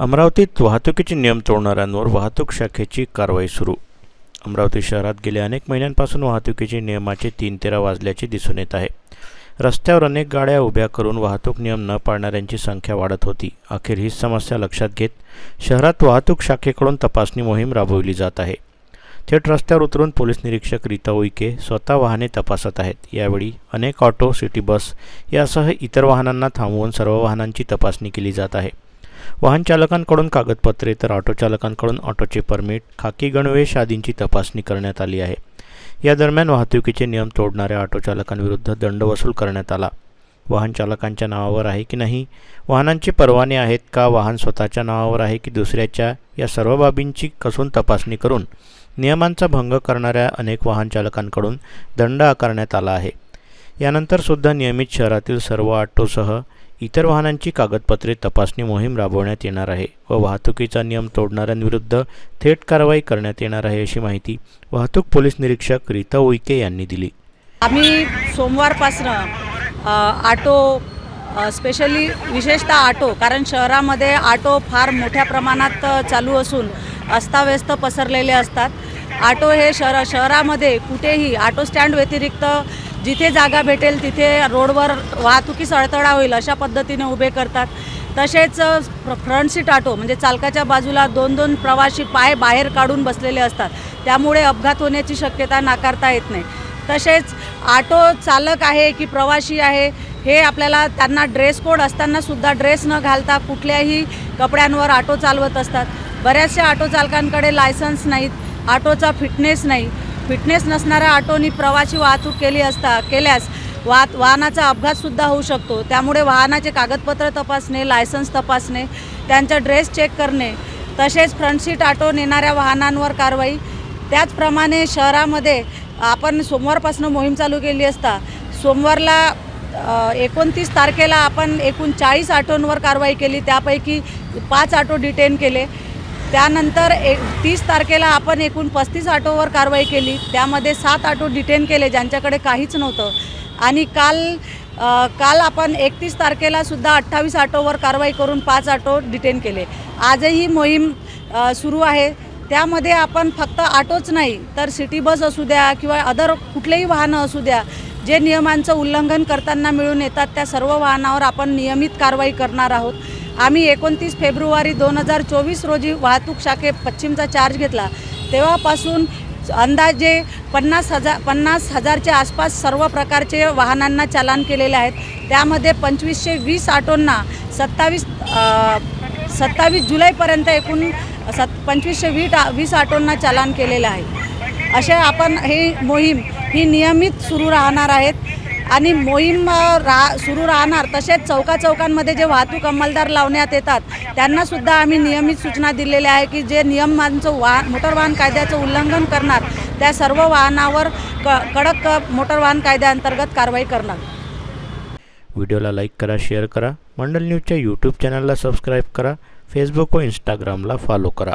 अमरावतीत वाहतुकीचे नियम तोडणाऱ्यांवर वाहतूक शाखेची कारवाई सुरू. अमरावती शहरात गेल्या अनेक महिन्यांपासून वाहतुकीचे नियमाचे तीन तेरा वाजल्याचे दिसून येत आहे. रस्त्यावर अनेक गाड्या उभ्या करून वाहतूक नियम न पाळणाऱ्यांची संख्या वाढत होती. अखेर ही समस्या लक्षात घेत शहरात वाहतूक शाखेकडून तपासणी मोहीम राबवली जात आहे. थेट रस्त्यावर उतरून पोलीस निरीक्षक रीता उईके स्वतः वाहने तपासत आहेत. यावेळी अनेक ऑटो सिटी बस यासह इतर वाहनांना थांबवून सर्व वाहनांची तपासणी केली जात आहे. वाहन चालकांकडून कागदपत्रे तर ऑटो चालकांकडून ऑटोचे परमिट खाकी गणवेश आदींची तपासणी करण्यात आली आहे. या दरम्यान वाहतुकीचे नियम तोडणाऱ्या ऑटो चालकांविरुद्ध दंड वसूल करण्यात आला. वाहन चालकांच्या नावावर आहे की नाही? वाहनांचे परवाने आहेत का? वाहन स्वतःच्या नावावर आहे की दुसऱ्याच्या? या सर्व बाबींची कसून तपासणी करून नियमांचा भंग करणाऱ्या अनेक वाहन चालकांकडून दंड आकारण्यात आला आहे. यानंतरसुद्धा नियमित शहरातील सर्व ऑटोसह इतर वाहनांची कागदपत्रे तपासणी मोहीम राबवण्यात येणार आहे व वाहतुकीचा नियम तोडणाऱ्यांविरुद्ध थेट कारवाई करण्यात येणार आहे अशी माहिती वाहतूक पोलीस निरीक्षक रीता उईके यांनी दिली. आम्ही सोमवारपासनं आटो स्पेशली विशेषतः आटो कारण शहरामध्ये आटो फार मोठ्या प्रमाणात चालू असून अस्ताव्यस्त पसरलेले असतात. आटो हे शहर शहरामध्ये कुठेही ऑटो स्टँड व्यतिरिक्त जिथे जागा भेटेल तिथे रोडवर वाहतुकीस अडथळा होईल अशा पद्धतीने उभे करतात. तसेच फ्रंट सीट ऑटो म्हणजे चालकाच्या बाजूला दोन दोन प्रवासी पाय बाहेर काढून बसलेले असतात. त्यामुळे अपघात होण्याची शक्यता नाकारता येत नाही. तसेच ऑटो चालक आहे की प्रवाशी आहे हे आपल्याला त्यांना ड्रेस कोड असताना सुद्धा ड्रेस न घालता कुठल्याही कपड्यांवर ऑटो चालवत असतात. बऱ्याचशा ऑटो चालकांकडे लायसन्स नाहीत ऑटोचा फिटनेस नाही. फिटनेस नसणाऱ्या ऑटोनी प्रवासी वाहतूक केली असता केल्यास वाह वाहनाचा अपघातसुद्धा होऊ शकतो. त्यामुळे वाहनाचे कागदपत्र तपासणे लायसन्स तपासणे त्यांचा ड्रेस चेक करणे तसेच फ्रंटशीट ऑटो नेणाऱ्या वाहनांवर कारवाई. त्याचप्रमाणे शहरामध्ये आपण सोमवारपासून मोहीम चालू केली असता सोमवारला एकोणतीस तारखेला आपण एकूण चाळीस ऑटोंवर कारवाई केली. त्यापैकी पाच ऑटो डिटेन केले. त्यानंतर एक तीस तारखेला आपण एकूण पस्तीस ऑटोवर कारवाई केली. त्यामध्ये सात ऑटो डिटेन केले ज्यांच्याकडे काहीच नव्हतं. आणि काल आ, काल आपण एकतीस तारखेला सुद्धा अठ्ठावीस ऑटोवर कारवाई करून पाच ऑटो डिटेन केले. आजही मोहीम सुरू आहे. त्यामध्ये आपण फक्त ऑटोच नाही तर सिटी बस असू द्या किंवा अदर कुठलेही वाहनं असू द्या जे नियमांचं उल्लंघन करताना मिळून येतात त्या सर्व वाहनावर आपण नियमित कारवाई करणार आहोत. आम्ही एकोणतीस फेब्रुवारी दोन हजार चोवीस रोजी वाहतूक शाखे पश्चिमचा चार्ज घेतला. तेव्हापासून अंदाजे पन्नास हजार पन्नास हजारच्या आसपास सर्व प्रकारचे वाहनांना चालान केलेले आहेत. त्यामध्ये पंचवीसशे वीस ऑटोंना सत्तावीस सत्तावीस जुलैपर्यंत एकूण सत पंचवीसशे वीट वीस ऑटोंना चालान केलेलं आहे. असे आपण हे मोहीम ही नियमित सुरू राहणार आहेत. आणि मोहीम रा सुरू राहणार तसेच चौका चौकांमध्ये जे वाहतूक अंमलदार लावण्यात येतात त्यांनासुद्धा आम्ही नियमित सूचना दिलेल्या आहे की जे नियमांचं वाहन मोटर वाहन कायद्याचं उल्लंघन करणार त्या सर्व वाहनावर क कडक मोटर वाहन कायद्याअंतर्गत कारवाई करणार. व्हिडिओला लाईक करा शेअर करा मंडल न्यूजच्या यूट्यूब चॅनलला सबस्क्राईब करा फेसबुक व इंस्टाग्रामला फॉलो करा.